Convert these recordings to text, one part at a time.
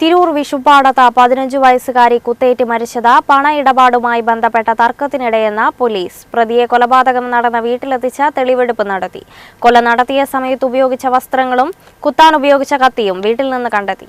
തിരൂർ വിഷുപ്പാടത്ത് പതിനഞ്ചു വയസ്സുകാരി കുത്തേറ്റ് മരിച്ചത് പണ ഇടപാടുമായി ബന്ധപ്പെട്ട തർക്കത്തിനിടെയെന്ന് പോലീസ്. പ്രതിയെ കൊലപാതകം നടന്ന വീട്ടിലെത്തിച്ച് തെളിവെടുപ്പ് നടത്തി. കൊല നടത്തിയ സമയത്ത് ഉപയോഗിച്ച വസ്ത്രങ്ങളും കുത്താൻ ഉപയോഗിച്ച കത്തിയും വീട്ടിൽ നിന്ന് കണ്ടെത്തി.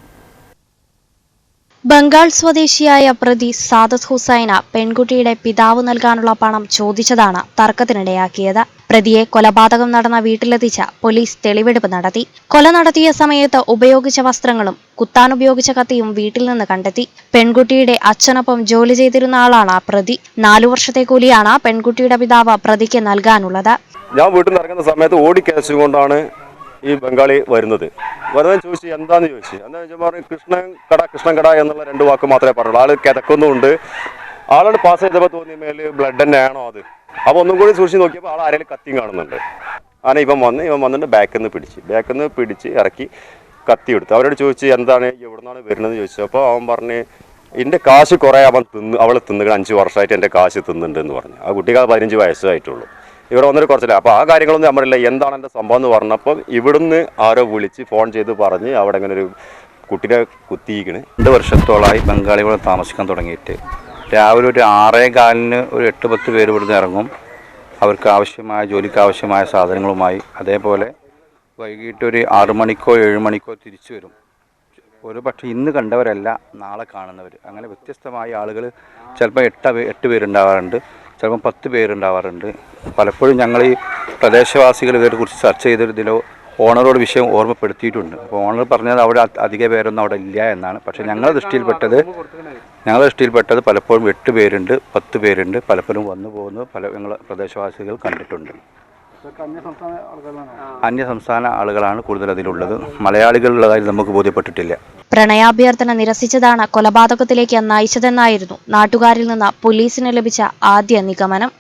ബംഗാൾ സ്വദേശിയായ പ്രതി സാദത്ത് ഹുസൈന പെൺകുട്ടിയുടെ പിതാവ് നൽകാനുള്ള പണം ചോദിച്ചതാണ് തർക്കത്തിനിടയാക്കിയത്. പ്രതിയെ കൊലപാതകം നടന്ന വീട്ടിലെത്തിച്ച പോലീസ് തെളിവെടുപ്പ് നടത്തി. കൊല നടത്തിയ സമയത്ത് ഉപയോഗിച്ച വസ്ത്രങ്ങളും കുത്താൻ ഉപയോഗിച്ച കത്തിയും വീട്ടിൽ നിന്ന് കണ്ടെത്തി. പെൺകുട്ടിയുടെ അച്ഛനൊപ്പം ജോലി ചെയ്തിരുന്ന ആളാണ് പ്രതി. നാലു വർഷത്തെ കൂലിയാണ് പെൺകുട്ടിയുടെ പിതാവ് പ്രതിക്ക് നൽകാനുള്ളത്. ഞാൻ വീട്ടിൽ നിന്ന് ഇറങ്ങുന്ന സമയത്ത് ഓടിക്കയച്ചുകൊണ്ടാണ് ഈ ബംഗാളി വരുന്നത്. വരുന്നത് ചോദിച്ചു എന്താന്ന് ചോദിച്ചു. എന്താ ചോദിച്ചാൽ പറഞ്ഞു കൃഷ്ണൻ കട കൃഷ്ണൻ കട എന്നുള്ള രണ്ട് വാക്ക് മാത്രമേ പറഞ്ഞുള്ളൂ ആൾ കിതക്കുന്നുണ്ട്. ആളോട് പാസ് ചെയ്തപ്പോൾ തോന്നിയ മേൽ ബ്ലഡ് തന്നെ ആണോ അത്? അപ്പോൾ ഒന്നും കൂടി സൂക്ഷിച്ച് നോക്കിയപ്പോൾ ആൾ ആരെങ്കിലും കത്തിയും കാണുന്നുണ്ട്. അങ്ങനെ ഇവൻ വന്ന് ഇവൻ വന്നിട്ട് ബാക്കിൽ നിന്ന് പിടിച്ച് ബാക്കിൽ നിന്ന് പിടിച്ച് ഇറക്കി കത്തി എടുത്തു. അവരോട് ചോദിച്ചു എന്താണ് എവിടുന്നാണ് വരുന്നത് ചോദിച്ചു അപ്പോൾ അവൻ പറഞ്ഞ് എന്റെ കാശ് കുറേ അവൻ തിന്ന് അവൾ തിന്നുകൾ അഞ്ച് വർഷമായിട്ട് എന്റെ കാശ് തിന്നുന്നുണ്ട് എന്ന് പറഞ്ഞു. ആ കുട്ടിക്ക് പതിനഞ്ച് വയസ്സായിട്ടുള്ളൂ. ഇവിടെ വന്നിട്ട് കുറച്ചില്ല. അപ്പോൾ ആ കാര്യങ്ങളൊന്നും നമ്മളില്ല എന്താണ് എന്റെ സംഭവം എന്ന് പറഞ്ഞപ്പോൾ ഇവിടുന്ന് ആരോ വിളിച്ച് ഫോൺ ചെയ്ത് പറഞ്ഞ് അവിടെ ഇങ്ങനെ ഒരു കുട്ടിനെ കുത്തിയിരിക്കണ്. രണ്ട് വർഷത്തോളമായി ബംഗാളികൾ താമസിക്കാൻ തുടങ്ങിയിട്ട്. രാവിലെ ഒരു ആറേ കാലിന് ഒരു എട്ട് പത്ത് പേര് ഇവിടുന്ന് ഇറങ്ങും. അവർക്ക് ആവശ്യമായ ജോലിക്ക് ആവശ്യമായ സാധനങ്ങളുമായി. അതേപോലെ വൈകിട്ട് ഒരു ആറു മണിക്കോ ഏഴ് മണിക്കോ തിരിച്ചു വരും. ഒരു പക്ഷേ ഇന്ന് കണ്ടവരല്ല നാളെ കാണുന്നവർ അങ്ങനെ വ്യത്യസ്തമായ ആളുകൾ ചിലപ്പോൾ എട്ട് എട്ട് പേരുണ്ടാവാറുണ്ട്. ചിലപ്പോൾ പത്ത് പേരുണ്ടാവാറുണ്ട്. പലപ്പോഴും ഞങ്ങൾ ഈ പ്രദേശവാസികൾ ഇവരെ കുറിച്ച് ചർച്ച ചെയ്തതിലോ ഓണറോട് വിഷയം ഓർമ്മപ്പെടുത്തിയിട്ടുണ്ട്. അപ്പോൾ ഓണർ പറഞ്ഞത് അവിടെ അധിക പേരൊന്നും അവിടെ ഇല്ല എന്നാണ്. പക്ഷേ ഞങ്ങളുടെ ദൃഷ്ടിയിൽപ്പെട്ടത് ഞങ്ങളുടെ ദൃഷ്ടിയിൽപ്പെട്ടത് പലപ്പോഴും എട്ട് പേരുണ്ട് പത്ത് പേരുണ്ട് പലപ്പോഴും വന്നു പോകുന്നത് പല ഞങ്ങൾ പ്രദേശവാസികൾ കണ്ടിട്ടുണ്ട്. അന്യ സംസ്ഥാന ആളുകളാണ്. കൂടുതൽ അതിലുള്ളത് മലയാളികളുള്ളതായി നമുക്ക് ബോധ്യപ്പെട്ടിട്ടില്ല. പ്രണയാഭ്യർത്ഥന നിരസിച്ചതാണ് കൊലപാതകത്തിലേക്ക് നയിച്ചതെന്നായിരുന്നു നാട്ടുകാരിൽ നിന്ന് പോലീസിന് ലഭിച്ച ആദ്യ നിഗമനം.